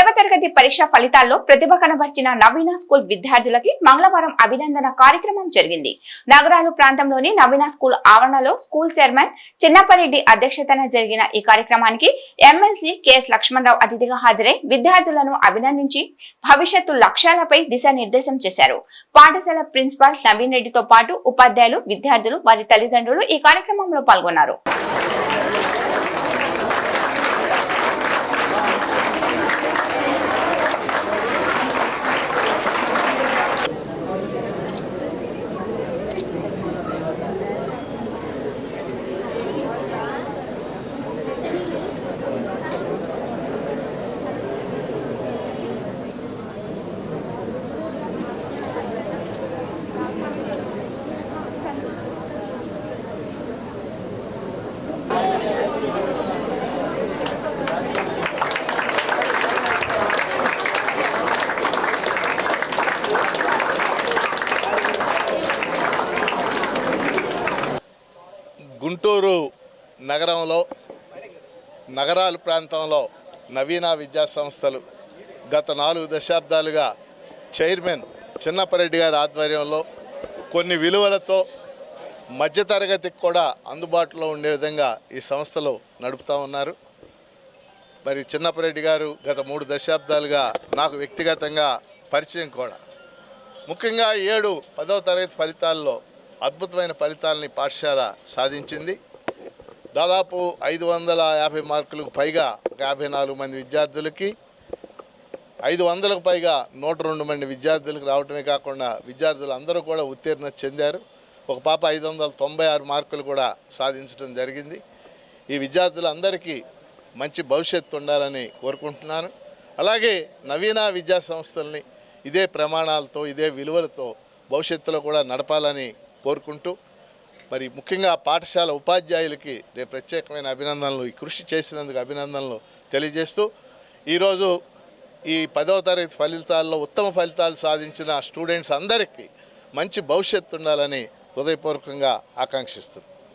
పదవ తరగతి పరీక్ష ఫలితాల్లో ప్రతిభ కనబర్చిన నవీన స్కూల్ విద్యార్థులకి మంగళవారం అభినందన కార్యక్రమం జరిగింది. నగరాలు ప్రాంతంలోని నవీన స్కూల్ ఆవరణలో స్కూల్ చైర్మన్ చిన్నపరెడ్డి అధ్యక్షతన జరిగిన ఈ కార్యక్రమానికి ఎమ్మెల్సీ కెఎస్ లక్ష్మణరావు అతిథిగా హాజరై విద్యార్థులను అభినందించి భవిష్యత్తు లక్ష్యాలపై దిశానిర్దేశం చేశారు. పాఠశాల ప్రిన్సిపాల్ నవీన్ రెడ్డితో పాటు ఉపాధ్యాయులు విద్యార్థులు వారి తల్లిదండ్రులు ఈ కార్యక్రమంలో పాల్గొన్నారు. గుంటూరు నగరంలో నగరాల ప్రాంతంలో నవీన విద్యా సంస్థలు గత నాలుగు దశాబ్దాలుగా చైర్మన్ చిన్నపరెడ్డి గారి ఆధ్వర్యంలో కొన్ని విలువలతో మధ్యతరగతికి కూడా అందుబాటులో ఉండే విధంగా ఈ సంస్థలు నడుపుతూ ఉన్నారు. మరి చిన్నపరెడ్డి గారు గత మూడు దశాబ్దాలుగా నాకు వ్యక్తిగతంగా పరిచయం కూడా. ముఖ్యంగా ఏడు పదవ తరగతి ఫలితాల్లో అద్భుతమైన ఫలితాలని పాఠశాల సాధించింది. దాదాపు ఐదు వందల యాభై మార్కులకు పైగా ఒక యాభై నాలుగు మంది విద్యార్థులకి ఐదు వందలకు పైగా నూట రెండు మంది విద్యార్థులకు రావటమే కాకుండా విద్యార్థులు అందరూ కూడా ఉత్తీర్ణత చెందారు. ఒక పాప ఐదు వందల తొంభై ఆరు మార్కులు కూడా సాధించడం జరిగింది. ఈ విద్యార్థులందరికీ మంచి భవిష్యత్తు ఉండాలని కోరుకుంటున్నాను. అలాగే నవీన విద్యా సంస్థల్ని ఇదే ప్రమాణాలతో ఇదే విలువలతో భవిష్యత్తులో కూడా నడపాలని కోరుకుంటూ మరి ముఖ్యంగా పాఠశాల ఉపాధ్యాయులకి రేపు ప్రత్యేకమైన అభినందనలు ఈ కృషి చేసినందుకు అభినందనలు తెలియజేస్తూ ఈరోజు ఈ పదవ తరగతి ఫలితాల్లో ఉత్తమ ఫలితాలు సాధించిన స్టూడెంట్స్ అందరికీ మంచి భవిష్యత్తు ఉండాలని హృదయపూర్వకంగా ఆకాంక్షిస్తుంది